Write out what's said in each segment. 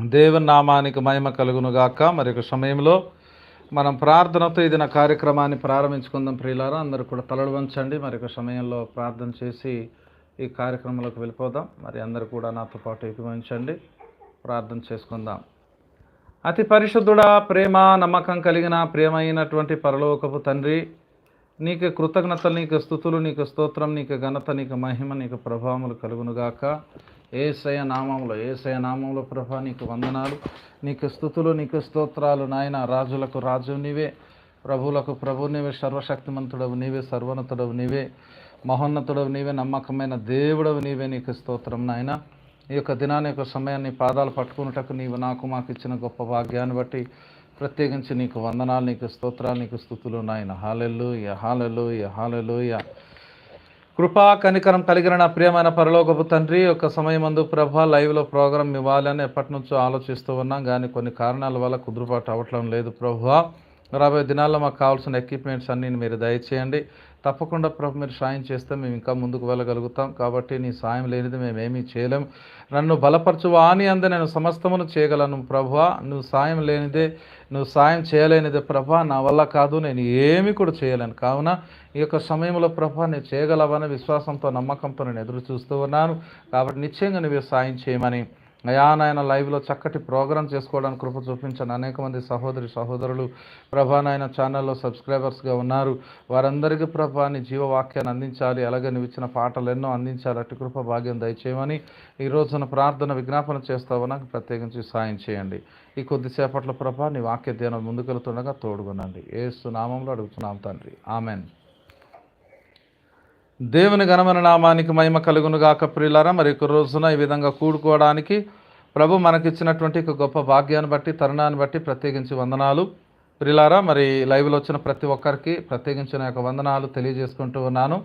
దేవుని నామానికి మహిమ కలుగునుగాక. మరి ఒక సమయంలో మనం ప్రార్థనతో ఇది నా కార్యక్రమాన్ని ప్రారంభించుకుందాం ప్రియులారా. అందరూ కూడా తలలు వంచండి. మరి ఒక సమయంలో ప్రార్థన చేసి ఈ కార్యక్రమంలోకి వెళ్ళిపోదాం. మరి అందరూ కూడా నాతో పాటు ఏకీభవించండి. ప్రార్థన చేసుకుందాం. అతి పరిశుద్ధుడా ప్రేమ నమ్మకం కలిగిన ప్రేమ అయినటువంటి పరలోకపు తండ్రి నీకు కృతజ్ఞతలు నీకు స్థుతులు నీకు స్తోత్రం నీకు ఘనత నీకు మహిమ నీకు ప్రభావములు కలుగునుగాక ఏసయ నామంలో ఏసయ నామంలో ప్రభా నీకు వందనాలు. నీకు స్థుతులు నీకు స్తోత్రాలు నాయన రాజులకు రాజు నీవే. ప్రభువులకు ప్రభు నీవే సర్వశక్తిమంతుడవు నీవే సర్వోన్నతుడవు నీవే. మహోన్నతుడవు నీవే నమ్మకమైన దేవుడవు నీవే నీకు స్తోత్రం నాయన. ఈ యొక్క దినాన్ని యొక్క సమయాన్ని పాదాలు పట్టుకున్నటకు నీవు నాకు మాకు ఇచ్చిన గొప్ప భాగ్యాన్ని బట్టి ప్రత్యేకించి నీకు వందనాలు నీకు స్తోత్రాలు నీకు స్థుతులు నాయన. హాలెల్లు హాలెల్లు హాలెల్లు కృపా కనికరం కలిగిన నా ప్రియమైన పరలోకపు తండ్రి ఒక సమయమందు ప్రభ లైవ్లో ప్రోగ్రామ్ ఇవ్వాలని ఎప్పటి నుంచో ఆలోచిస్తూ ఉన్నాం. కానీ కొన్ని కారణాల వల్ల కుదురుబాటు అవ్వటం లేదు ప్రభు. రాబోయే దినాల్లో మాకు కావాల్సిన ఎక్విప్మెంట్స్ అన్నీ మీరు దయచేయండి. తప్పకుండా ప్రభు మీరు సాయం చేస్తే మేము ఇంకా ముందుకు వెళ్ళగలుగుతాం. కాబట్టి నీ సాయం లేనిది మేమేమీ చేయలేం. నన్ను బలపరచువా అని అందు నేను సమస్తమును చేయగలను ప్రభువా. నువ్వు సాయం లేనిదే నువ్వు సాయం చేయలేనిదే ప్రభా నా వల్ల కాదు నేను ఏమి కూడా చేయలేను. కావున ఈ యొక్క సమయంలో ప్రభా నేను చేయగలవని విశ్వాసంతో నమ్మకంతో నేను ఎదురు చూస్తూ ఉన్నాను. కాబట్టి నిశ్చయంగా నువ్వు సాయం చేయమని అయా నాయన లైవ్లో చక్కటి ప్రోగ్రామ్ చేసుకోవడానికి కృప చూపించండి అనేక మంది సహోదరి సహోదరులు ప్రభా నాయన ఛానల్లో సబ్స్క్రైబర్స్గా ఉన్నారు. వారందరికీ ప్రభా నీ జీవవాక్యాన్ని అందించాలి. అలాగే నువ్వు ఇచ్చిన పాటలు ఎన్నో అందించాలి అటు కృప భాగ్యం దయచేయమని ఈ రోజున ప్రార్థన విజ్ఞాపన చేస్తావు. నాకు ప్రత్యేకించి సాయం చేయండి. ఈ కొద్దిసేపట్లో ప్రభా నీ వాక్య ధ్యానం ముందుకెళ్తుండగా తోడుగునండి ఏసు నామంలో అడుగుతున్నాం తండ్రి. ఆమెన్. దేవుని ఘనమైన నామానికి మహిమ కలుగునుగాక ప్రియులారా. మరి ఒక రోజున ఈ విధంగా కూడుకోవడానికి ప్రభు మనకిచ్చినటువంటి ఒక గొప్ప భాగ్యాన్ని బట్టి తరుణాన్ని బట్టి ప్రత్యేకించి వందనాలు. ప్రియులారా మరి లైవ్లో వచ్చిన ప్రతి ఒక్కరికి ప్రత్యేకించిన యొక్క వందనాలు తెలియజేసుకుంటూ ఉన్నాను.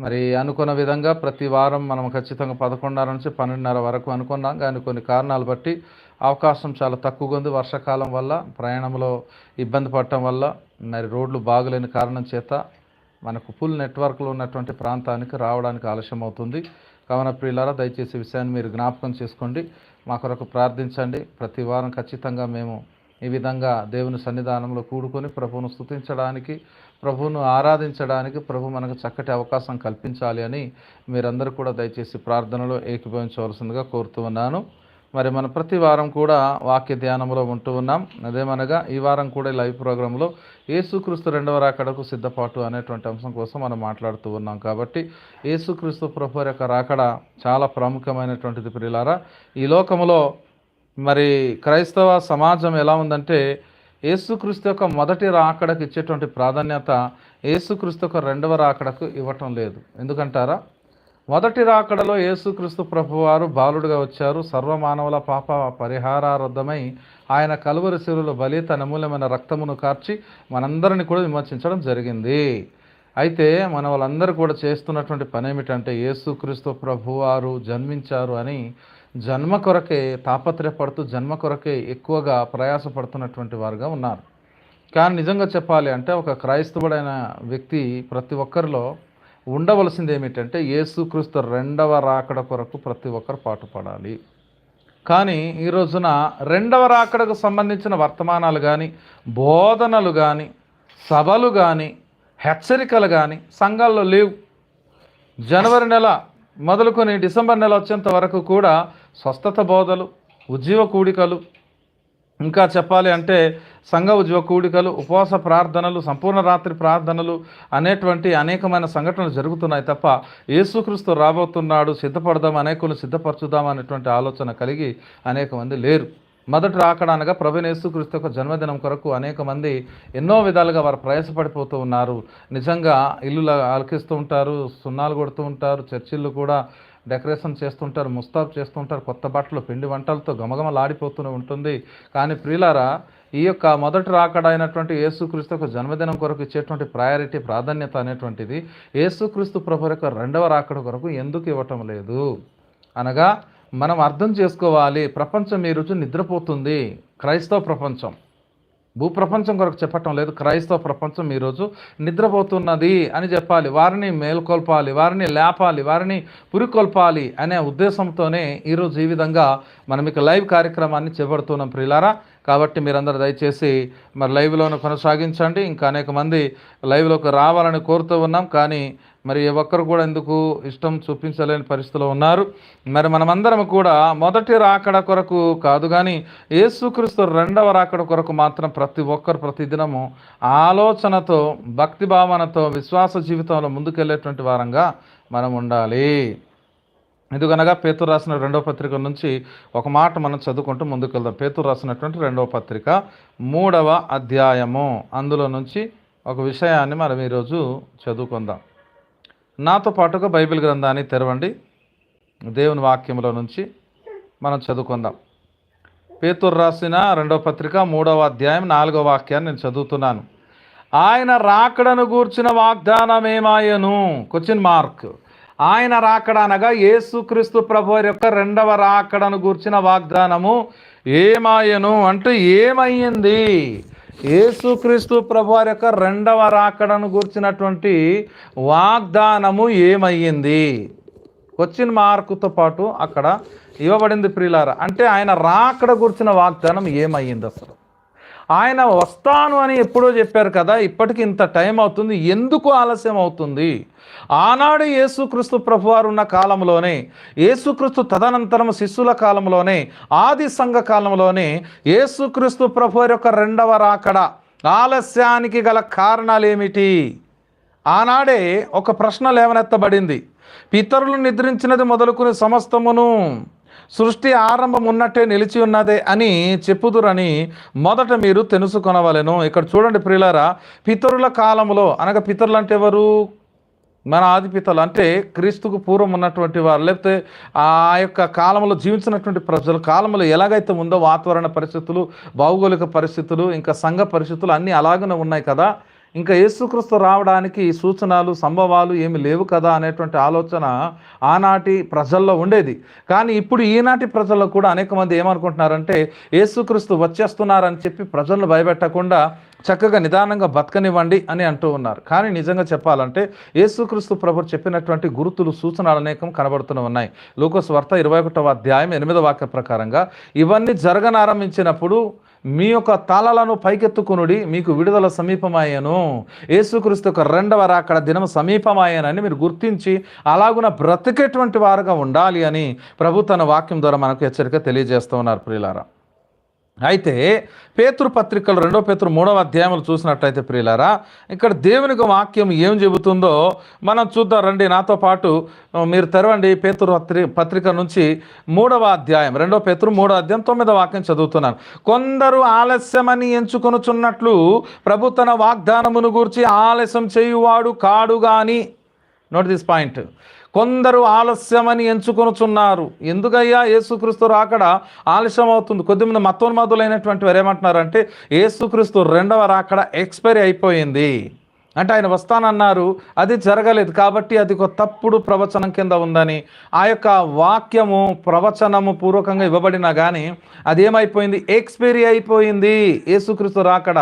మరి అనుకున్న విధంగా ప్రతి వారం మనం ఖచ్చితంగా పదకొండున్నర నుంచి పన్నెండున్నర వరకు అనుకున్నాం. కానీ కొన్ని కారణాలు బట్టి అవకాశం చాలా తక్కువగా ఉంది. వర్షాకాలం వల్ల ప్రయాణంలో ఇబ్బంది పడటం వల్ల మరి రోడ్లు బాగులేని కారణం చేత మనకు ఫుల్ నెట్వర్క్లో ఉన్నటువంటి ప్రాంతానికి రావడానికి ఆలస్యం అవుతుంది. కావున ప్రియులారా దయచేసి విషయాన్ని మీరు జ్ఞాపకం చేసుకోండి. మా కొరకు ప్రార్థించండి. ప్రతి వారం ఖచ్చితంగా మేము ఈ విధంగా దేవుని సన్నిధానంలో కూడుకొని ప్రభువును స్తుతించడానికి ప్రభువును ఆరాధించడానికి ప్రభు మనకు చక్కటి అవకాశం కల్పించాలి అని మీరందరూ కూడా దయచేసి ప్రార్థనలో ఏకీభవించవలసిందిగా కోరుతూ ఉన్నాను. మరి మనం ప్రతి వారం కూడా వాక్య ధ్యానంలో ఉంటూ ఉన్నాం. అదేమనగా ఈ వారం కూడా లైవ్ ప్రోగ్రాంలో ఏసుక్రీస్తు రెండవ రాకడకు సిద్ధపాటు అనేటువంటి అంశం కోసం మనం మాట్లాడుతూ ఉన్నాం. కాబట్టి ఏసుక్రీస్తు ప్రభు యొక్క రాకడ చాలా ప్రాముఖ్యమైనటువంటిది ప్రియులారా. ఈ లోకములో మరి క్రైస్తవ సమాజం ఎలా ఉందంటే ఏసుక్రీస్తు యొక్క మొదటి రాకడకు ఇచ్చేటువంటి ప్రాధాన్యత ఏసుక్రీస్తు యొక్క రెండవ రాకడకు ఇవ్వటం లేదు. ఎందుకంటారా? మొదటి రాకడలో యేసుక్రీస్తు ప్రభువారు బాలుడుగా వచ్చారు. సర్వమానవుల పాప పరిహారార్థమై ఆయన కలువరి శిలువలో బలి తన మూల్యమైన రక్తమును కార్చి మనందరిని కూడా విమర్శించడం జరిగింది. అయితే మన వాళ్ళందరూ కూడా చేస్తున్నటువంటి పని ఏమిటంటే యేసుక్రీస్తు ప్రభువారు జన్మించారు అని జన్మ కొరకే తాపత్రయపడుతూ జన్మ కొరకే ఎక్కువగా ప్రయాసపడుతున్నటువంటి వారుగా ఉన్నారు. కానీ నిజంగా చెప్పాలి అంటే ఒక క్రైస్తవుడైన వ్యక్తి ప్రతి ఒక్కరిలో ఉండవలసింది ఏమిటంటే యేసుక్రీస్తు రెండవ రాకడ కొరకు ప్రతి ఒక్కరు పాటుపడాలి. కానీ ఈ రోజున రెండవ రాకడకు సంబంధించిన వర్తమానాలు కానీ బోధనలు కానీ సభలు కానీ హెచ్చరికలు కానీ సంఘాల్లో లేవు. జనవరి నెల మొదలుకొని డిసెంబర్ నెల వచ్చేంత వరకు కూడా స్వస్థత బోధలు ఉద్యోగ కూడికలు ఇంకా చెప్పాలి అంటే సంఘ ఉద్యోగ కూడికలు ఉపవాస ప్రార్థనలు సంపూర్ణ రాత్రి ప్రార్థనలు అనేటువంటి అనేకమైన సంఘటనలు జరుగుతున్నాయి తప్ప యేసుక్రీస్తు రాబోతున్నాడు సిద్ధపడదాం అనేకులు సిద్ధపరచుదాం అనేటువంటి ఆలోచన కలిగి అనేక మంది లేరు. మొదటి రాకడ అనగా ప్రభుని యేసుక్రీస్తు యొక్క జన్మదినం కొరకు అనేక మంది ఎన్నో విధాలుగా వారు ప్రయాసపడిపోతూ ఉన్నారు. నిజంగా ఇల్లు అలకిస్తూ ఉంటారు సున్నాలు కొడుతూ ఉంటారు చర్చిళ్ళు కూడా డెకరేషన్ చేస్తుంటారు ముస్తాబ్ చేస్తుంటారు కొత్త బట్టలు పిండి వంటలతో గమగమలాడిపోతూనే ఉంటుంది. కానీ ప్రియులారా ఈ యొక్క మొదటి రాకడ అయినటువంటి యేసుక్రీస్తు యొక్క జన్మదినం కొరకు ఇచ్చేటువంటి ప్రయారిటీ ప్రాధాన్యత అనేటువంటిది యేసుక్రీస్తు ప్రభు యొక్క రెండవ రాకడ కొరకు ఎందుకు ఇవ్వటం లేదు? అనగా మనం అర్థం చేసుకోవాలి ప్రపంచం ఈ రోజు నిద్రపోతుంది. క్రైస్తవ ప్రపంచం. భూప్రపంచం కొరకు చెప్పటం లేదు. క్రైస్తవ ప్రపంచం ఈరోజు నిద్రపోతున్నది అని చెప్పాలి. వారిని మేల్కొల్పాలి వారిని లేపాలి వారిని పురికొల్పాలి అనే ఉద్దేశంతోనే ఈరోజు ఈ విధంగా మనం ఇక లైవ్ కార్యక్రమాన్ని చేపడుతున్నాం. ప్రిలారా కాబట్టి మీరందరూ దయచేసి మరి లైవ్లోనే కొనసాగించండి. ఇంకా అనేక మంది లైవ్లోకి రావాలని కోరుతూ ఉన్నాం. కానీ మరి ఒక్కరు కూడా ఎందుకు ఇష్టం చూపించలేని పరిస్థితిలో ఉన్నారు. మరి మనమందరం కూడా మొదటి రాకడ కొరకు కాదు కానీ యేసుక్రీస్తు రెండవ రాకడ కొరకు మాత్రం ప్రతి ఒక్కరు ప్రతిదినము ఆలోచనతో భక్తి భావనతో విశ్వాస జీవితంలో ముందుకెళ్ళేటువంటి వారంగా మనం ఉండాలి. ఎందుకనగా పేతురు రాసిన రెండవ పత్రిక నుంచి ఒక మాట మనం చదువుకుంటూ ముందుకు వెళ్దాం పేతురు రాసినటువంటి రెండవ పత్రిక మూడవ అధ్యాయము. అందులో నుంచి ఒక విషయాన్ని మనం ఈరోజు చదువుకుందాం. నాతో పాటుగా బైబిల్ గ్రంథాన్ని తెరవండి. దేవుని వాక్యంలో నుంచి మనం చదువుకుందాం. పేతురు రాసిన రెండవ పత్రిక మూడవ అధ్యాయం నాలుగవ వాక్యాన్ని నేను చదువుతున్నాను. ఆయన రాకడను గూర్చిన వాగ్దానం ఏమాయను క్వశ్చన్ మార్క్ ఆయన రాకడ అనగా యేసుక్రీస్తు ప్రభు యొక్క రెండవ రాకడను గూర్చిన వాగ్దానము. ఏమాయను అంటే ఏమయ్యింది? యేసుక్రీస్తు ప్రభు యొక్క రెండవ రాకడను గూర్చినటువంటి వాగ్దానము ఏమయ్యింది? వచ్చిన మార్కుతో పాటు అక్కడ ఇవ్వబడింది ప్రియులారా అంటే ఆయన రాకడ గూర్చిన వాగ్దానం ఏమయ్యింది అసలు? ఆయన వస్తాను అని ఎప్పుడో చెప్పారు కదా ఇప్పటికి ఇంత టైం అవుతుంది ఎందుకు ఆలస్యం అవుతుంది? ఆనాడు యేసుక్రీస్తు ప్రభువారు ఉన్న కాలంలోనే యేసుక్రీస్తు తదనంతరం శిష్యుల కాలంలోనే ఆది సంఘ కాలంలోనే యేసుక్రీస్తు ప్రభువారి యొక్క రెండవ రాకడ ఆలస్యానికి గల కారణాలు ఏమిటి ఆనాడే ఒక ప్రశ్న లేవనెత్తబడింది పితరులు నిద్రించినది మొదలుకుని సమస్తమును సృష్టి ఆరంభం ఉన్నట్టే నిలిచి ఉన్నదే అని చెప్పుదురని మొదట మీరు తెలుసుకొనవలెను. ఇక్కడ చూడండి ప్రియులారా పితరుల కాలంలో అనగా పితరులు అంటే ఎవరు? మన ఆదిపితలు అంటే క్రీస్తుకు పూర్వం ఉన్నటువంటి వారు లేకపోతే ఆ యొక్క కాలంలో జీవించినటువంటి ప్రజలు కాలంలో ఎలాగైతే ఉందో వాతావరణ పరిస్థితులు భౌగోళిక పరిస్థితులు ఇంకా సంఘ పరిస్థితులు అన్నీ అలాగనే ఉన్నాయి కదా. ఇంకా యేసుక్రీస్తు రావడానికి సూచనలు సంభవాలు ఏమి లేవు కదా అనేటువంటి ఆలోచన ఆనాటి ప్రజల్లో ఉండేది. కానీ ఇప్పుడు ఈనాటి ప్రజల్లో కూడా అనేక మంది ఏమనుకుంటున్నారంటే యేసుక్రీస్తు వచ్చేస్తున్నారని చెప్పి ప్రజలను భయపెట్టకుండా చక్కగా నిదానంగా బతకనివ్వండి అని అంటూ ఉన్నారు. కానీ నిజంగా చెప్పాలంటే యేసుక్రీస్తు ప్రభు చెప్పినటువంటి గుర్తులు సూచనలు అనేకం కనబడుతూనే ఉన్నాయి. లూకోస్ వార్త ఇరవై ఒకటవ అధ్యాయం ఎనిమిదవ వాక్య ప్రకారంగా ఇవన్నీ జరగనారంభించినప్పుడు మీ యొక్క తలలను పైకెత్తుకునుడి మీకు విడుదల సమీపమయ్యను యేసుక్రీస్తు యొక్క రెండవ రాకడ దినం సమీపమయ్యానని మీరు గుర్తించి అలాగున బ్రతికేటువంటి వారుగా ఉండాలి అని ప్రభు తన వాక్యం ద్వారా మనకు హెచ్చరిక తెలియజేస్తూ ఉన్నారు ప్రియులారా. అయితే పేతృ పత్రికలు రెండో పేతృ మూడవ అధ్యాయంలో చూసినట్టయితే ప్రియులారా ఇక్కడ దేవునికి వాక్యం ఏం చెబుతుందో మనం చూద్దాం రండి. నాతో పాటు మీరు తెరవండి పేతురు పత్రి పత్రిక నుంచి మూడవ అధ్యాయం రెండో పేతృ మూడవ అధ్యాయం తొమ్మిదవ వాక్యం చదువుతున్నాను. కొందరు ఆలస్యమని ఎంచుకొనుచున్నట్లు ప్రభు తన వాగ్దానమును గూర్చి ఆలస్యం చేయువాడు కాడు కానీ నోట్ దిస్ పాయింట్ కొందరు ఆలస్యమని ఎంచుకొనుచున్నారు. ఎందుకయ్యా? యేసుక్రీస్తు రాకడ? ఆలస్యం అవుతుంది కొద్దిమంది మతోన్మాదులైనటువంటి వారు ఏమంటున్నారంటే యేసుక్రీస్తు రెండవ రాకడ ఎక్స్పైరీ అయిపోయింది. అంటే ఆయన వస్తానన్నారు అది జరగలేదు కాబట్టి అది ఒక తప్పుడు ప్రవచనం కింద ఉందని. ఆ యొక్క వాక్యము ప్రవచనము పూర్వకంగా ఇవ్వబడినా కానీ అది ఏమైపోయింది ఎక్స్పైరీ అయిపోయింది. యేసుక్రీస్తు రాకడ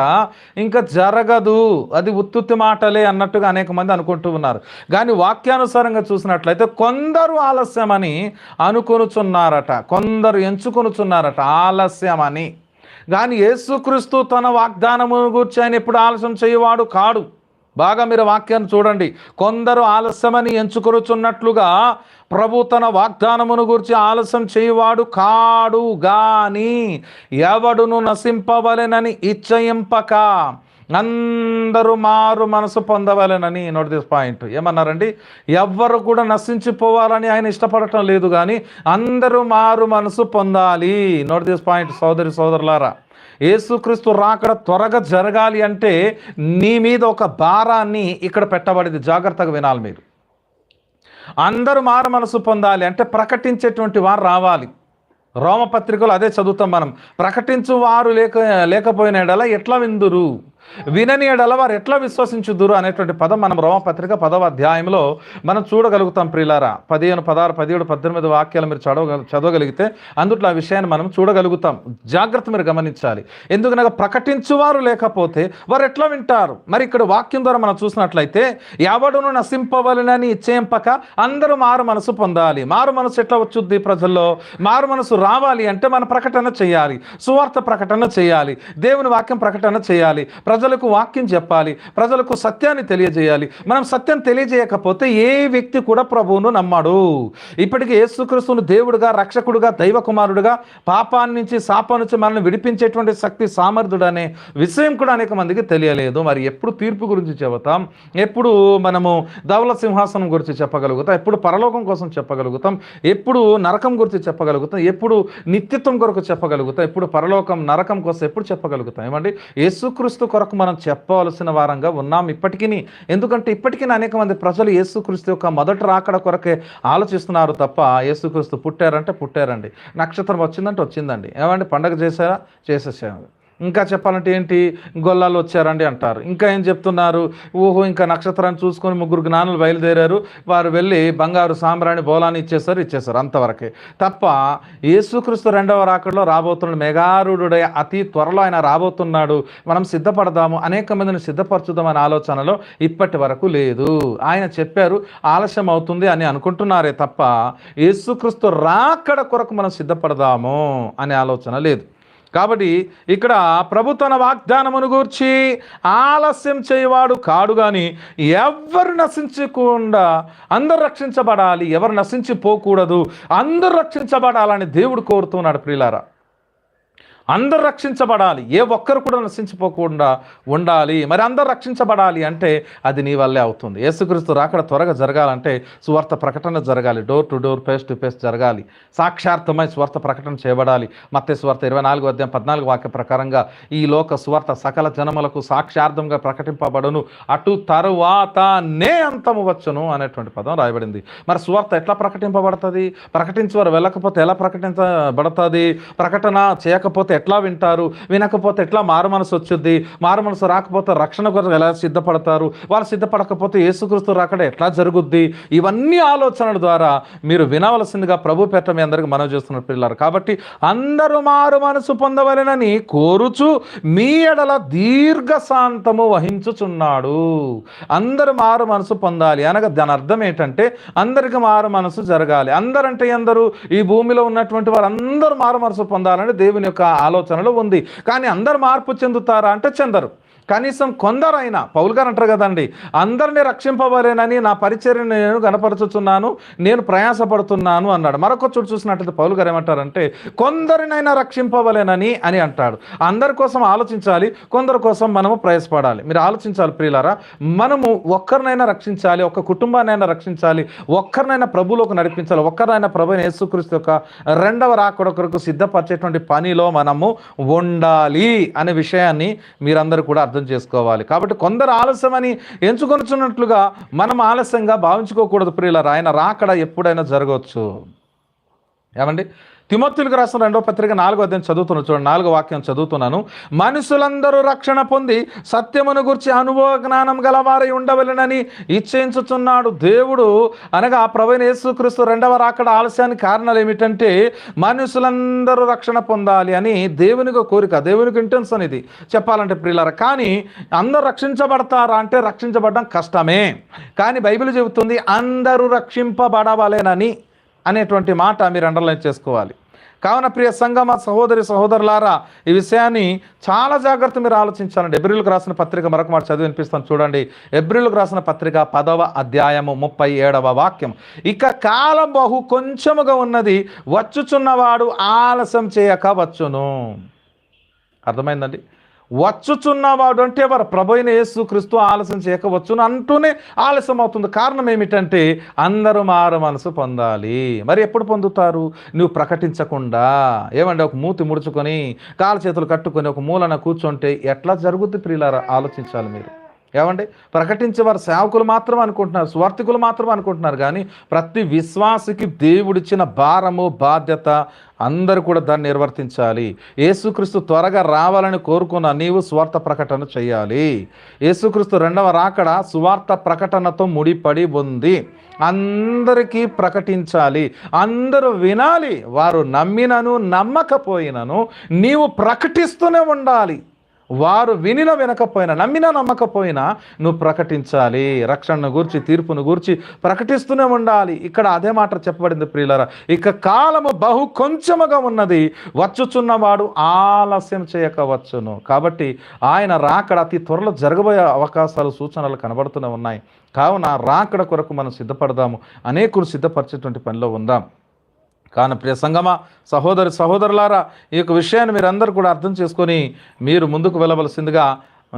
ఇంకా జరగదు అది ఉత్తుత్తి మాటలే అన్నట్టుగా అనేక మంది అనుకుంటూ ఉన్నారు. కానీ వాక్యానుసారంగా చూసినట్లయితే కొందరు ఆలస్యమని అనుకొనుచున్నారట కొందరు ఎంచుకొనుచున్నారట ఆలస్యమని. కానీ యేసుక్రీస్తు తన వాగ్దానము గూర్చి ఆయన ఎప్పుడు ఆలస్యం చేయవాడు కాడు. బాగా మీరు వాక్యాన్ని చూడండి. కొందరు ఆలస్యమని ఎంచుకొరుచున్నట్లుగా ప్రభు తన వాగ్దానమును గురించి ఆలస్యం చేయువాడు కాడు గాని ఎవడును నశింపవలెనని ఇచ్చయింపక అందరూ మారు మనసు పొందవలెనని నోట్ దిస్ పాయింట్. ఏమన్నారండి? ఎవ్వరు కూడా నశించిపోవాలని ఆయన ఇష్టపడటం లేదు కానీ అందరూ మారు మనసు పొందాలి. నోట్ దిస్ పాయింట్ సోదరి సోదరులారా. యేసుక్రీస్తు రాకడ త్వరగా జరగాలి అంటే నీ మీద ఒక భారాన్ని ఇక్కడ పెట్టబడింది. జాగ్రత్తగా వినాలి మీరు. అందరూ మారు మనసు పొందాలి అంటే ప్రకటించేటువంటి వారు రావాలి. రోమపత్రికలు అదే చదువుతాం మనం. ప్రకటించు వారు లేక లేకపోయిన ఎట్లా విందురు? వినని ఎడల వారు ఎట్లా విశ్వసించుదురు అనేటువంటి పదం మనం రోమపత్రిక పదవ అధ్యాయంలో మనం చూడగలుగుతాం ప్రియులారా. పదిహేను పదహారు పదిహేడు పద్దెనిమిది వాక్యాలు మీరు చదవ చదవగలిగితే అందుట్లో ఆ విషయాన్ని మనం చూడగలుగుతాం. జాగ్రత్త మీరు గమనించాలి. ఎందుకనగా ప్రకటించువారు లేకపోతే వారు ఎట్లా వింటారు? మరి ఇక్కడ వాక్యం ద్వారా మనం చూసినట్లయితే ఎవడును నశింపవలనని ఇచ్చేంపక అందరూ మారు మనసు పొందాలి. మారు మనసు ఎట్లా వచ్చుద్ది ప్రజల్లో? మారు మనసు రావాలి అంటే మన ప్రకటన చేయాలి. సువార్త ప్రకటన చేయాలి. దేవుని వాక్యం ప్రకటన చేయాలి. ప్రజలకు వాక్యం చెప్పాలి ప్రజలకు సత్యాన్ని తెలియజేయాలి. మనం సత్యం తెలియజేయకపోతే ఏ వ్యక్తి కూడా ప్రభువును నమ్మాడు. ఇప్పటికీ యేసుక్రీస్తును దేవుడుగా రక్షకుడుగా దైవ కుమారుడుగా పాపాన్ని నుంచి శాపం నుంచి మనల్ని విడిపించేటువంటి శక్తి సామర్థుడు అనే విషయం కూడా అనేక మందికి తెలియలేదు. మరి ఎప్పుడు తీర్పు గురించి చెబుతాం? ఎప్పుడు మనము ధవల సింహాసనం గురించి చెప్పగలుగుతాం? ఎప్పుడు పరలోకం కోసం చెప్పగలుగుతాం? ఎప్పుడు నరకం గురించి చెప్పగలుగుతాం? ఎప్పుడు నిత్యత్వం కొరకు చెప్పగలుగుతాం? ఎప్పుడు పరలోకం నరకం కోసం ఎప్పుడు చెప్పగలుగుతాం? ఏమండి? యేసుక్రీస్తు కొరకు మనం చెప్పవలసిన వారంగా ఉన్నాం ఇప్పటికీ ఎందుకంటే ఇప్పటికీ అనేక మంది ప్రజలు యేసుక్రీస్తు యొక్క మొదటి రాకడ కొరకే ఆలోచిస్తున్నారు తప్ప యేసుక్రీస్తు పుట్టారంటే పుట్టారండి. నక్షత్రం వచ్చిందంటే వచ్చిందండి. ఏమండి? పండగ చేశారా? చేసేసాము ఇంకా చెప్పాలంటే ఏంటి? గొల్లాలు వచ్చారండి అంటారు. ఇంకా ఏం చెప్తున్నారు? ఓహో ఇంకా నక్షత్రాన్ని చూసుకొని ముగ్గురు జ్ఞానులు బయలుదేరారు. వారు వెళ్ళి బంగారు సాంబ్రాణి బోలాన్ని ఇచ్చేసారు ఇచ్చేసారు అంతవరకే. తప్ప యేసుక్రీస్తు రెండవ రాకడలో రాబోతున్నాడు మెగారుడుడే అతి త్వరలో ఆయన రాబోతున్నాడు. మనం సిద్ధపడదాము అనేక మందిని సిద్ధపరచుదామనే ఆలోచనలో ఇప్పటి వరకు లేదు. ఆయన చెప్పారు ఆలస్యం అవుతుంది అని అనుకుంటున్నారే తప్ప యేసుక్రీస్తు రాకడ కొరకు మనం సిద్ధపడదాము అనే ఆలోచన లేదు. కాబట్టి ఇక్కడ ప్రభు తన వాగ్దానమును గూర్చి ఆలస్యం చేయవాడు కాడు కానీ ఎవరు నశించకుండా అందరు రక్షించబడాలి ఎవరు నశించిపోకూడదు అందరు రక్షించబడాలని దేవుడు కోరుతున్నాడు ప్రియులారా. అందరు రక్షించబడాలి. ఏ ఒక్కరు కూడా నశించిపోకుండా ఉండాలి. మరి అందరు రక్షించబడాలి అంటే అది నీ వల్లే అవుతుంది. యేసుక్రీస్తు రాకడ త్వరగా జరగాలంటే సువార్త ప్రకటన జరగాలి. Door to door face to face జరగాలి. సాక్షార్థమై స్వార్థ ప్రకటన చేయబడాలి. మత్తే స్వార్థ ఇరవై నాలుగు అధ్యాయం పద్నాలుగు వాక్య ప్రకారంగా ఈ లోక స్వార్థ సకల జనములకు సాక్షార్థంగా ప్రకటింపబడును. అటు తరువాతనే అంతము వచ్చును అనేటువంటి పదం రాయబడింది. మరి స్వార్థ ఎట్లా ప్రకటింపబడుతుంది? ప్రకటించేవారు వెళ్ళకపోతే ఎలా ప్రకటించబడుతుంది? ప్రకటన చేయకపోతే ఎట్లా వింటారు? వినకపోతే ఎట్లా మారు మనసు వచ్చుద్ది మారు మనసు రాకపోతే రక్షణ కొరకు ఎలా సిద్ధపడతారు? వాళ్ళు సిద్ధపడకపోతే యేసుక్రీస్తు రాకడ ఎట్లా జరుగుద్ది? ఇవన్నీ ఆలోచనల ద్వారా మీరు వినవలసిందిగా ప్రభు పెట్ట మీ అందరికి మనవి చేస్తున్న పిల్లలు. కాబట్టి అందరూ మారు మనసు పొందవలెనని కోరుచు మీ ఎడల దీర్ఘశాంతము వహించుచున్నాడు. అందరూ మారు మనసు పొందాలి. అనగా దాని అర్థం ఏంటంటే అందరికి మారు మనసు జరగాలి. అందరంటే అందరూ ఈ భూమిలో ఉన్నటువంటి వారందరూ మారు మనసు పొందాలని దేవుని యొక్క ఆలోచనలో ఉంది. కానీ అందరు మార్పు చెందుతారా అంటే చెందరు. కనీసం కొందరైనా పౌల్ గారు అంటారు కదండి అందరినీ రక్షింపబలేనని నా పరిచర్ని నేను గనపరచుచున్నాను నేను ప్రయాసపడుతున్నాను అన్నాడు. మరొక చోటు చూసినట్లయితే పౌల్ గారు ఏమంటారంటే కొందరినైనా రక్షింపవలేనని అని అంటాడు. అందరి కోసం ఆలోచించాలి కొందరి కోసం మనము ప్రయాసపడాలి. మీరు ఆలోచించాలి ప్రియులారా మనము ఒక్కరినైనా రక్షించాలి ఒక్క కుటుంబాన్నైనా రక్షించాలి ఒక్కరినైనా ప్రభులోకి నడిపించాలి ఒక్కరినైనా ప్రభు యేసుక్రీస్తు యొక్క రెండవ రాకడ కొరకు సిద్ధపరిచేటువంటి పనిలో మనము ఉండాలి అనే విషయాన్ని మీరందరూ కూడా అర్థం అర్థం చేసుకోవాలి. కాబట్టి కొందరు ఆలస్యమని ఎంచుకొనుచున్నట్లుగా మనం ఆలస్యంగా భావించుకోకూడదు ప్రియుల ఆయన రాకడ ఎప్పుడైనా జరగవచ్చు. ఏమండి? తిమోత్తులకు రాసిన రెండో పత్రిక నాలుగో అధ్యాయం చదువుతున్నాను చూడండి నాలుగో వాక్యం చదువుతున్నాను. మనుషులందరూ రక్షణ పొంది సత్యమును గురించి అనుభవ జ్ఞానం గలవారై ఉండవలెనని ఇచ్చేయించుచున్నాడు దేవుడు. అనగా ప్రవీణ యేసుక్రీస్తు రెండవ రాకడ ఆలస్యానికి కారణాలు ఏమిటంటే మనుషులందరూ రక్షణ పొందాలి అని దేవునికి కోరిక దేవునికి ఇంటెన్షన్ ఇది చెప్పాలంటే ప్రియులారా. కానీ అందరూ రక్షించబడతారా అంటే రక్షించబడడం కష్టమే. కానీ బైబిల్ చెబుతుంది అందరూ రక్షింపబడవలేనని అనేటువంటి మాట మీరు అండర్లైన్ చేసుకోవాలి. కావున ప్రియ సంగమ సహోదరి సహోదరులారా ఈ విషయాన్ని చాలా జాగ్రత్త మీరు ఆలోచించాలండి. ఎబ్రిల్కు రాసిన పత్రిక మరొక మాట చదివి వినిపిస్తాను చూడండి. ఎబ్రిల్కు రాసిన పత్రిక పదవ అధ్యాయము ముప్పై ఏడవ వాక్యం. ఇక కాలం బహు కొంచెముగా ఉన్నది వచ్చుచున్నవాడు ఆలస్యం చేయక వచ్చును. అర్థమైందండి? వచ్చుచున్నవాడు అంటే వారు ప్రభైన యేసు క్రీస్తు ఆలస్యం చేయకవచ్చును అంటూనే ఆలస్యం అవుతుంది. కారణం ఏమిటంటే అందరూ మారు మనసు పొందాలి. మరి ఎప్పుడు పొందుతారు? నువ్వు ప్రకటించకుండా. ఏమండి ఒక మూతి ముడుచుకొని కాలు చేతులు కట్టుకొని ఒక మూలన కూర్చుంటే ఎట్లా జరుగుద్ది ప్రియులారా? ఆలోచించాలి మీరు. ఏమండి? ప్రకటించే వారు సేవకులు మాత్రం అనుకుంటున్నారు స్వార్థికులు మాత్రం అనుకుంటున్నారు. కానీ ప్రతి విశ్వాసికి దేవుడిచ్చిన భారము బాధ్యత అందరూ కూడా దాన్ని నిర్వర్తించాలి. యేసుక్రీస్తు త్వరగా రావాలని కోరుకున్న నీవు స్వార్థ ప్రకటన చేయాలి. యేసుక్రీస్తు రెండవ రాకడ సువార్త ప్రకటనతో ముడిపడి ఉంది. అందరికీ ప్రకటించాలి. అందరూ వినాలి. వారు నమ్మినను నమ్మకపోయినను నీవు ప్రకటిస్తూనే ఉండాలి. వారు వినిన వినకపోయినా నమ్మినా నమ్మకపోయినా నువ్వు ప్రకటించాలి. రక్షణను గూర్చి తీర్పును గూర్చి ప్రకటిస్తూనే ఉండాలి. ఇక్కడ అదే మాట చెప్పబడింది ప్రియులరా. ఇక కాలము బహు కొంచెముగా ఉన్నది. వచ్చుచున్నవాడు ఆలస్యం చేయకవచ్చును. కాబట్టి ఆయన రాకడ అతి త్వరలో జరగబోయే అవకాశాలు సూచనలు కనబడుతూనే ఉన్నాయి. కావున రాకడ కొరకు మనం సిద్ధపడదాము. అనేకులు సిద్ధపరిచేటువంటి పనిలో ఉందాం. కాన ప్రియ సంగమా సహోదరి సహోదరులారా ఈ యొక్క విషయాన్ని మీరందరూ కూడా అర్థం చేసుకొని మీరు ముందుకు వెళ్ళవలసిందిగా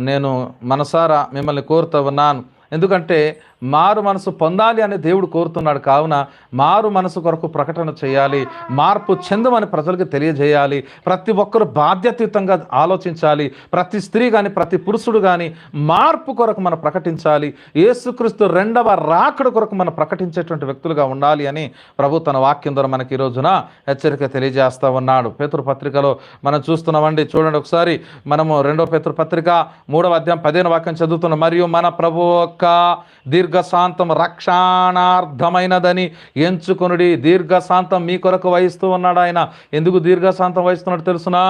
నేను మనసారా మిమ్మల్ని కోరుతూ ఉన్నాను. ఎందుకంటే మారు మనసు పొందాలి అని దేవుడు కోరుతున్నాడు. కావున మారు మనసు కొరకు ప్రకటన చేయాలి. మార్పు చెందమని ప్రజలకు తెలియజేయాలి. ప్రతి ఒక్కరు బాధ్యతయుతంగా ఆలోచించాలి. ప్రతి స్త్రీ కానీ ప్రతి పురుషుడు కానీ మార్పు కొరకు మనం ప్రకటించాలి. యేసుక్రీస్తు రెండవ రాకడ కొరకు మనం ప్రకటించేటువంటి వ్యక్తులుగా ఉండాలి అని ప్రభు తన వాక్యం ద్వారా మనకి ఈ రోజున హెచ్చరిక తెలియజేస్తూ ఉన్నాడు. పత్రికలో మనం చూస్తున్నామండి. చూడండి ఒకసారి మనము రెండో పత్రిక మూడవ అధ్యాయం పదిహేను వాక్యం చదువుతున్నాం. మరియు మన ప్రభు యొక్క దీర్ఘశాంతం రక్షణార్థమైనదని ఎంచుకొనుడి. దీర్ఘశాంతం మీ కొరకు వహిస్తూ ఉన్నాడు ఆయన. ఎందుకు దీర్ఘశాంతం వహిస్తున్నాడు తెలుసునా?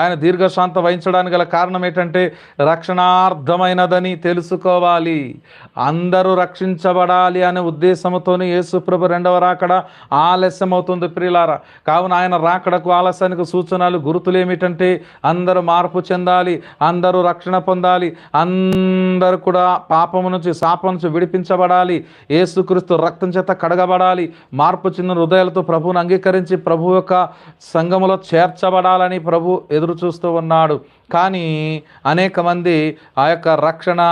ఆయన దీర్ఘశాంత వహించడానికి గల కారణం ఏంటంటే రక్షణార్థమైనదని తెలుసుకోవాలి. అందరూ రక్షించబడాలి అనే ఉద్దేశంతోనే యేసుప్రభు రెండవ రాకడ ఆలస్యం అవుతుంది ప్రియులారా. కావున ఆయన రాకడకు ఆలస్యానికి సూచనలు గుర్తులు ఏమిటంటే అందరూ మార్పు చెందాలి అందరూ రక్షణ పొందాలి అందరూ కూడా పాపము నుంచి శాపం నుంచి విడిపించబడాలి యేసుక్రీస్తు రక్తం చేత కడగబడాలి మార్పు చెందిన హృదయాలతో ప్రభువును అంగీకరించి ప్రభు యొక్క సంఘములో చేర్చబడాలని ప్రభు ఎదురు చూస్తూ ఉన్నాడు. కానీ అనేక మంది ఆ యొక్క రక్షణ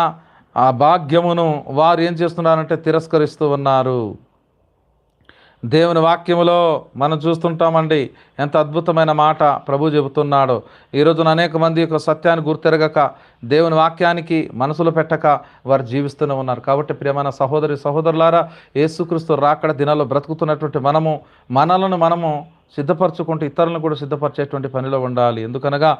ఆ భాగ్యమును వారు ఏం చేస్తున్నారంటే తిరస్కరిస్తూ ఉన్నారు. దేవుని వాక్యములో మనం చూస్తుంటామండి ఎంత అద్భుతమైన మాట ప్రభు చెబుతున్నాడో. ఈ రోజున అనేక మంది యొక్క సత్యాన్ని గుర్తెరగక దేవుని వాక్యానికి మనసులో పెట్టక వారు జీవిస్తూనే ఉన్నారు. కాబట్టి ప్రియమైన సహోదరి సహోదరులారా యేసుక్రీస్తు రాకడ దినాల్లో బ్రతుకుతున్నటువంటి మనము మనలను మనము సిద్ధపరచుకుంటూ ఇతరులను కూడా సిద్ధపరిచేటువంటి పనిలో ఉండాలి. ఎందుకనగా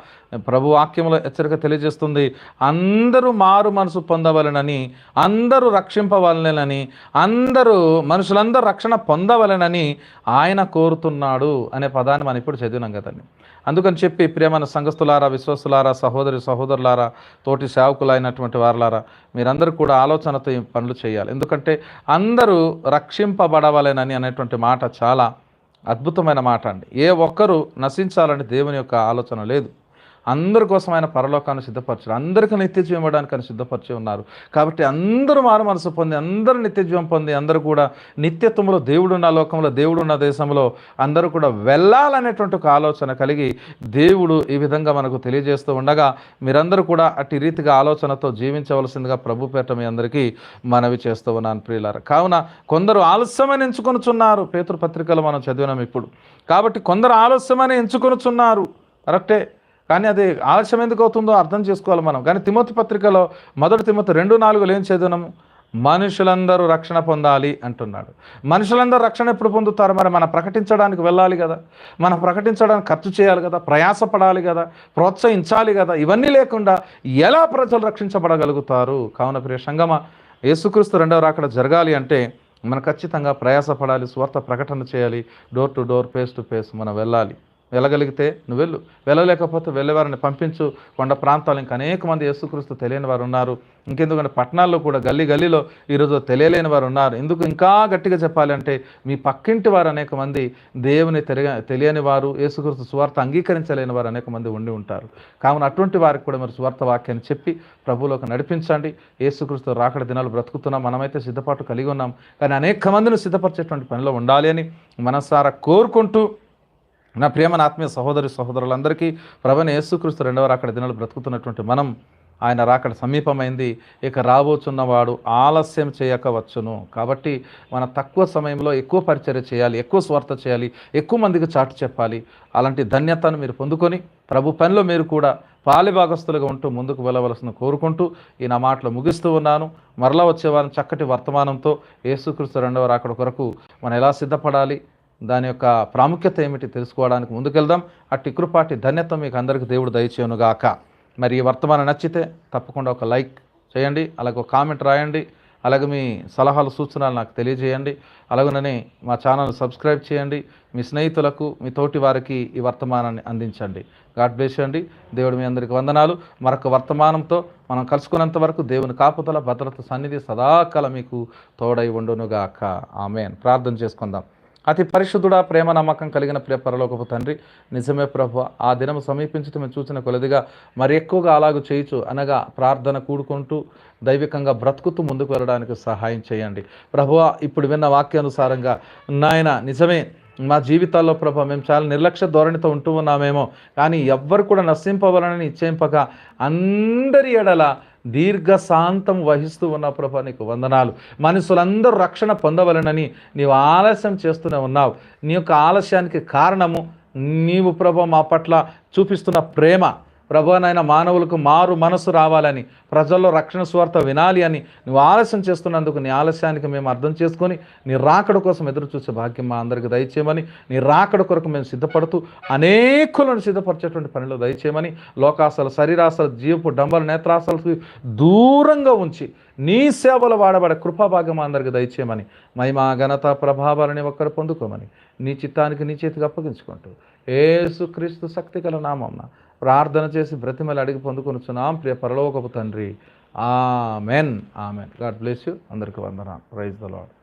ప్రభు వాక్యంలో హెచ్చరిక తెలియజేస్తుంది అందరూ మారు మనసు పొందవలెనని అందరూ రక్షింపవలనని అందరూ మనుషులందరూ రక్షణ పొందవలెనని ఆయన కోరుతున్నాడు అనే పదాన్ని మనం ఇప్పుడు చదివినాం కదండి అందుకని చెప్పి ప్రియమైన సంఘస్థులారా విశ్వస్తులారా సహోదరి సహోదరులారా తోటి సేవకులైనటువంటి వారులారా మీరందరూ కూడా ఆలోచనతో పనులు చేయాలి. ఎందుకంటే అందరూ రక్షింపబడవలెనని అనేటువంటి మాట చాలా అద్భుతమైన మాట అండి. ఏ ఒక్కరూ నశించాలని దేవుని యొక్క ఆలోచన లేదు. అందరి కోసం ఆయన పరలోకాన్ని సిద్ధపరచారు. అందరికీ నిత్యజీవం ఇవ్వడానికి ఆయన సిద్ధపరిచి ఉన్నారు. కాబట్టి అందరూ మారు మనసు పొంది అందరూ నిత్యజీవం పొంది అందరూ కూడా నిత్యత్వంలో దేవుడున్న లోకంలో దేవుడున్న దేశంలో అందరూ కూడా వెళ్ళాలనేటువంటి ఒక ఆలోచన కలిగి దేవుడు ఈ విధంగా మనకు తెలియజేస్తూ ఉండగా మీరందరూ కూడా అట్టి రీతిగా ఆలోచనతో జీవించవలసిందిగా ప్రభు పేట మీ అందరికీ మనవి చేస్తూ ఉన్నాను ప్రియులారు. కావున కొందరు ఆలస్యమని ఎంచుకొనుచున్నారు. పేతురు పత్రికలో మనం చదివినాం ఇప్పుడు. కాబట్టి కొందరు ఆలస్యమని ఎంచుకొనుచున్నారు. కరెక్టే? కానీ అది ఆలస్యం ఎందుకు అవుతుందో అర్థం చేసుకోవాలి మనం. కానీ తిమోతి పత్రికలో మొదటి తిమోతి రెండు నాలుగులో ఏం చదివినాము మనుషులందరూ రక్షణ పొందాలి అంటున్నాడు. మనుషులందరూ రక్షణ ఎప్పుడు పొందుతారు? మరి మనం ప్రకటించడానికి వెళ్ళాలి కదా. మనం ప్రకటించడానికి ఖర్చు చేయాలి కదా ప్రయాసపడాలి కదా ప్రోత్సహించాలి కదా. ఇవన్నీ లేకుండా ఎలా ప్రజలు రక్షించబడగలుగుతారు? కావున ప్రియ సంగమ యేసుక్రీస్తు రెండవ రాకడ జరగాలి అంటే మనం ఖచ్చితంగా ప్రయాసపడాలి స్వార్థ ప్రకటన చేయాలి door to door face to face మనం వెళ్ళాలి. వెళ్ళగలిగితే నువ్వు వెళ్ళు వెళ్ళలేకపోతే వెళ్ళేవారిని పంపించు. కొండ ప్రాంతాలు ఇంకా అనేక మంది యేసుక్రీస్తు తెలియని వారు ఉన్నారు. ఇంకెందుకంటే పట్టణాల్లో కూడా గల్లీ గల్లీలో ఈరోజు తెలియలేని వారు ఉన్నారు. ఎందుకు ఇంకా గట్టిగా చెప్పాలంటే మీ పక్కింటి వారు అనేక మంది దేవుని తెలియ తెలియని వారు యేసుక్రీస్తు స్వార్థ అంగీకరించలేని వారు అనేక మంది ఉండి ఉంటారు. కావున అటువంటి వారికి కూడా మీరు స్వార్థ వాక్యాన్ని చెప్పి ప్రభువులోకి నడిపించండి. యేసుక్రీస్తు రాకడ దినాలు బ్రతుకుతున్నాం. మనమైతే సిద్ధపాటు కలిగి ఉన్నాం. కానీ అనేక మందిని సిద్ధపరిచేటువంటి పనిలో ఉండాలి అని మనసారా కోరుకుంటూ నా ప్రేమ ఆత్మీయ సహోదరి సహోదరులందరికీ ప్రభన యేసుక్రీస్తు రెండవ అక్కడ దినాలు బ్రతుకుతున్నటువంటి మనం ఆయన రాకడ సమీపమైంది. ఇక రాబోచున్నవాడు ఆలస్యం చేయకవచ్చును. కాబట్టి మన తక్కువ సమయంలో ఎక్కువ పరిచర్య చేయాలి ఎక్కువ స్వార్థ చేయాలి ఎక్కువ మందికి చాటు చెప్పాలి. అలాంటి ధన్యతను మీరు పొందుకొని ప్రభు పనిలో మీరు కూడా పాలిభాగస్తులుగా ఉంటూ ముందుకు వెళ్ళవలసిన కోరుకుంటూ ఈ నా మాటలు ముగిస్తూ ఉన్నాను. మరలా వచ్చేవారిని చక్కటి వర్తమానంతో యేసుక్రీస్తు రెండవ రాకడ కొరకు మనం ఎలా సిద్ధపడాలి? దాని యొక్క ప్రాముఖ్యత ఏమిటి తెలుసుకోవడానికి ముందుకెళ్దాం. అట్టి కృపాటి ధన్యత మీకు అందరికీ దేవుడు దయచేయనుగాక. మరి ఈ వర్తమానం నచ్చితే తప్పకుండా ఒక లైక్ చేయండి అలాగే ఒక కామెంట్ రాయండి అలాగే మీ సలహాలు సూచనలు నాకు తెలియజేయండి అలాగనే మా ఛానల్ సబ్స్క్రైబ్ చేయండి మీ స్నేహితులకు మీ తోటి వారికి ఈ వర్తమానాన్ని అందించండి. గాడ్ బ్లెస్ అండి. దేవుడు మీ అందరికి వందనాలు. మరొక వర్తమానంతో మనం కలుసుకున్నంత వరకు దేవుని కాపుదల భద్రత సన్నిధి సదాకాలం మీకు తోడై ఉండునుగాక. ఆమెన్. ప్రార్థన చేసుకుందాం. అతి పరిశుద్ధుడా ప్రేమ నమ్మకం కలిగిన ప్రియ పరలోకపు తండ్రి నిజమే ప్రభు ఆ దినం సమీపించటం మేము చూసిన కొలదిగా మరి ఎక్కువగా అలాగ చేయుచు అనగా ప్రార్థన కూడుకుంటూ దైవికంగా బ్రతుకుతూ ముందుకు వెళ్ళడానికి సహాయం చేయండి. ప్రభువ ఇప్పుడు విన్న వాక్యానుసారంగా నాయన నిజమే మా జీవితాల్లో ప్రభా మేము చాలా నిర్లక్ష్య ధోరణితో ఉంటూ ఉన్నామేమో కానీ ఎవ్వరు కూడా నశింపవలనని ఇచ్చేంపగా అందరి ఎడల దీర్ఘశాంతం వహిస్తూ ఉన్న ప్రభా నీకు వందనాలు. మనుషులందరూ రక్షణ పొందవలనని నీవు ఆలస్యం చేస్తూనే ఉన్నావు. నీ యొక్క ఆలస్యానికి కారణము నీవు ప్రభ మా పట్ల చూపిస్తున్న ప్రేమ. ప్రభా మానవులకు మారు మనసు రావాలని ప్రజల్లో రక్షణ స్వార్థ వినాలి అని నువ్వు ఆలస్యం చేస్తున్నందుకు నీ ఆలస్యానికి మేము అర్థం చేసుకొని నీ రాకడ కోసం ఎదురు చూసే భాగ్యం మా అందరికి దయచేయమని నీ రాకడ కొరకు మేము సిద్ధపడుతూ అనేకులను సిద్ధపరిచేటువంటి పనిలో దయచేయమని లోకాసలు శరీరాసలు జీవపు డంబల నేత్రాసలకు దూరంగా ఉంచి నీ సేవలు వాడబడే కృపాభాగ్యం మా అందరికి దయచేయమని మహిమా ఘనత ప్రభావాలని ఒక్కరు పొందుకోమని నీ చిత్తానికి నీ చేతికి అప్పగించుకుంటూ ఏసుక్రీస్తు శక్తి గల నామం ప్రార్థన చేసి బ్రతిమలు అడిగి పొందుకొనుచున్నాం. ప్రియ పరలోకపు తండ్రి. Amen. Amen. God bless you. అందరికీ వందనాలు. Praise the lord